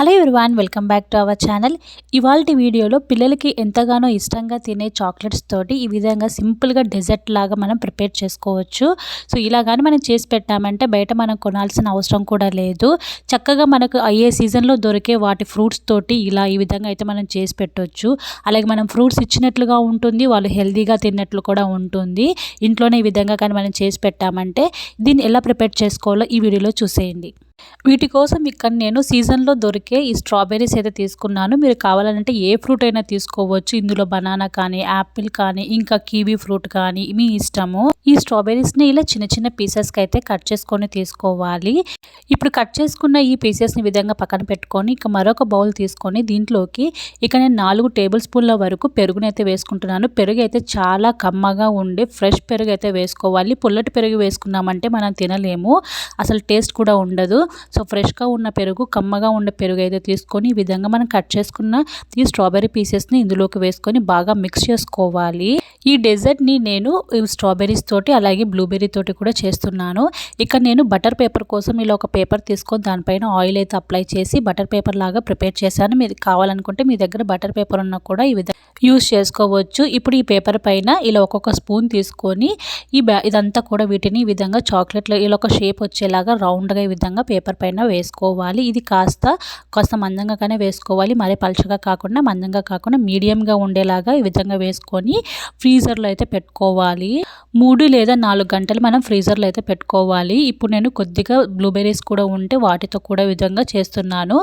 Hello everyone welcome back to our channel. ఇవాళ వీడియోలో పిల్లలకి ఎంతగానో ఇష్టంగా తినే చాక్లెట్స్ తోటి ఈ విధంగా సింపుల్గా డెజర్ట్ లాగా మనం ప్రిపేర్ చేసుకోవచ్చు. సో ఇలా కానీ మనం చేసి పెట్టామంటే బయట మనం కొనాల్సిన అవసరం కూడా లేదు. చక్కగా మనకు అయ్యే సీజన్లో దొరికే వాటి ఫ్రూట్స్ తోటి ఇలా ఈ విధంగా అయితే మనం చేసి పెట్టవచ్చు అలాగే మనం ఫ్రూట్స్ ఇచ్చినట్లుగా ఉంటుంది వాళ్ళు హెల్తీగా తిన్నట్లు కూడా ఉంటుంది. ఇంట్లోనే ఈ విధంగా కానీ మనం చేసి పెట్టామంటే దీన్ని ఎలా ప్రిపేర్ చేసుకోవాలో ఈ వీడియోలో చూసేయండి. వీటి కోసం ఇక్కడ నేను సీజన్లో దొరికే ఈ స్ట్రాబెర్రీస్ అయితే తీసుకున్నాను మీరు కావాలంటే ఏ ఫ్రూట్ అయినా తీసుకోవచ్చు. ఇందులో బనానా కానీ యాపిల్ కానీ ఇంకా కీవీ ఫ్రూట్ కానీ మీ ఇష్టము. ఈ స్ట్రాబెర్రీస్ని ఇలా చిన్న చిన్న పీసెస్కి అయితే కట్ చేసుకొని తీసుకోవాలి. ఇప్పుడు కట్ చేసుకున్న ఈ పీసెస్ని విధంగా పక్కన పెట్టుకొని ఇక మరొక బౌల్ తీసుకొని దీంట్లోకి ఇక నేను నాలుగు టేబుల్ స్పూన్ల వరకు పెరుగుని అయితే వేసుకుంటున్నాను. పెరుగు అయితే చాలా కమ్మగా ఉండే ఫ్రెష్ పెరుగు అయితే వేసుకోవాలి. పుల్లటి పెరుగు వేసుకున్నామంటే మనం తినలేము. అసలు టేస్ట్ కూడా ఉండదు. సో ఫ్రెష్గా ఉన్న పెరుగు కమ్మగా ఉన్న పెరుగు అయితే తీసుకొని ఈ విధంగా మనం కట్ చేసుకున్న ఈ స్ట్రాబెర్రీ పీసెస్ని ఇందులోకి వేసుకొని బాగా మిక్స్ చేసుకోవాలి. ఈ డెజర్ట్ని నేను స్ట్రాబెర్రీస్ తోటి అలాగే బ్లూబెర్రీ తోటి కూడా చేస్తున్నాను. ఇక్కడ నేను బటర్ పేపర్ కోసం ఇలా ఒక పేపర్ తీసుకొని దానిపైన ఆయిల్ అయితే అప్లై చేసి బటర్ పేపర్ లాగా ప్రిపేర్ చేశాను. మీరు కావాలనుకుంటే మీ దగ్గర బటర్ పేపర్ ఉన్నా కూడా ఈ విధంగా యూస్ చేసుకోవచ్చు. ఇప్పుడు ఈ పేపర్ పైన ఇలా ఒక్కొక్క స్పూన్ తీసుకొని ఈ బ్యా ఇదంతా కూడా వీటిని ఈ విధంగా చాక్లెట్లో ఇలా ఒక షేప్ వచ్చేలాగా రౌండ్గా ఈ విధంగా పేపర్ పేపర్ పైన వేసుకోవాలి. ఇది కాస్త కాస్త మందంగానే వేసుకోవాలి. మరీ పలుచగా కాకుండా మందంగా కాకుండా మీడియంగా ఉండేలాగా ఈ విధంగా వేసుకొని ఫ్రీజర్లో అయితే పెట్టుకోవాలి. మూడు లేదా నాలుగు గంటలు మనం ఫ్రీజర్లో అయితే పెట్టుకోవాలి. ఇప్పుడు నేను కొద్దిగా బ్లూబెర్రీస్ కూడా ఉంటే వాటితో కూడా విధంగా చేస్తున్నాను.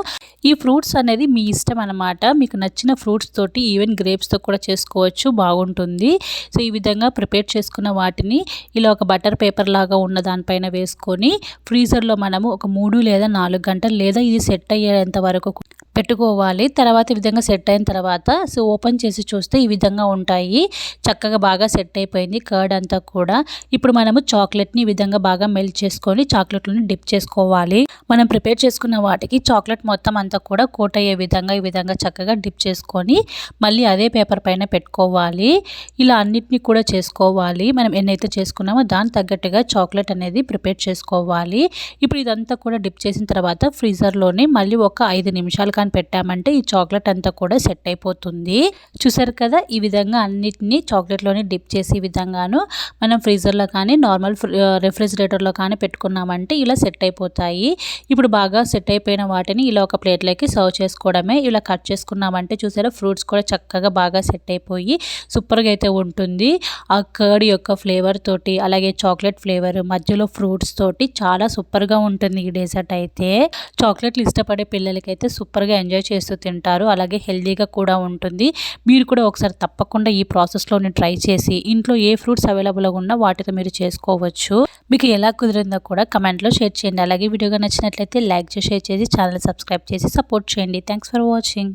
ఈ ఫ్రూట్స్ అనేది మీ ఇష్టం అనమాట మీకు నచ్చిన ఫ్రూట్స్ తోటి ఈవెన్ గ్రేప్స్తో కూడా చేసుకోవచ్చు. బాగుంటుంది. సో ఈ విధంగా ప్రిపేర్ చేసుకున్న వాటిని ఇలా ఒక బటర్ పేపర్ లాగా ఉన్న దానిపైన వేసుకొని ఫ్రీజర్లో మనము ఒక మూడు లేదా నాలుగు గంటలు లేదా ఇది సెట్ అయ్యేంత వరకు పెట్టుకోవాలి. తర్వాత ఈ విధంగా సెట్ అయిన తర్వాత సో ఓపెన్ చేసి చూస్తే ఈ విధంగా ఉంటాయి. చక్కగా బాగా సెట్ అయిపోయింది కర్డ్ అంతా కూడా. ఇప్పుడు మనము చాక్లెట్ని ఈ విధంగా బాగా మెల్ట్ చేసుకొని చాక్లెట్లను డిప్ చేసుకోవాలి. మనం ప్రిపేర్ చేసుకున్న వాటికి చాక్లెట్ మొత్తం అంతా కూడా కోట్ అయ్యే విధంగా ఈ విధంగా చక్కగా డిప్ చేసుకొని మళ్ళీ అదే పేపర్ పైన పెట్టుకోవాలి. ఇలా అన్నిటినీ కూడా చేసుకోవాలి. మనం ఎన్నైతే చేసుకున్నామో దాని తగ్గట్టుగా చాక్లెట్ అనేది ప్రిపేర్ చేసుకోవాలి. ఇప్పుడు ఇదంతా కూడా డిప్ చేసిన తర్వాత ఫ్రీజర్లోనే మళ్ళీ ఒక ఐదు నిమిషాలు కానీ పెట్టామంటే ఈ చాక్లెట్ అంతా కూడా సెట్ అయిపోతుంది. చూసారు కదా? ఈ విధంగా అన్నిటినీ చాక్లెట్లోనే డిప్ చేసి విధంగాను మనం ఫ్రీజర్లో కానీ నార్మల్ రెఫ్రిజిరేటర్లో కానీ పెట్టుకున్నామంటే ఇలా సెట్ అయిపోతాయి. ఇప్పుడు బాగా సెట్ అయిపోయిన వాటిని ఇలా ఒక ప్లేట్లోకి సర్వ్ చేసుకోవడమే. ఇలా కట్ చేసుకున్నామంటే చూసారా? ఫ్రూట్స్ కూడా చక్కగా బాగా సెట్ అయిపోయి సూపర్గా అయితే ఉంటుంది. ఆ కర్డ్ యొక్క ఫ్లేవర్ తోటి అలాగే చాక్లెట్ ఫ్లేవర్ మధ్యలో ఫ్రూట్స్ తోటి చాలా సూపర్గా ఉంటుంది ఈ డెజర్ట్ అయితే. చాక్లెట్లు ఇష్టపడే పిల్లలకైతే సూపర్గా ఎంజాయ్ చేస్తూ తింటారు. అలాగే హెల్దీగా కూడా ఉంటుంది. మీరు కూడా ఒకసారి తప్పకుండా ఈ ప్రాసెస్లోని ట్రై చేసి ఇంట్లో ఏ ఫ్రూట్స్ అవైలబుల్గా ఉన్నా వాటితో మీరు చేసుకోవచ్చు. మీకు ఎలా కుదిరిందో కూడా కమెంట్లో షేర్ చేయండి. అలాగే వీడియోగా నచ్చినట్లయితే లైక్ చేసి షేర్ చేసి ఛానల్ సబ్స్క్రైబ్ చేసి సపోర్ట్ చేయండి. Thanks for watching.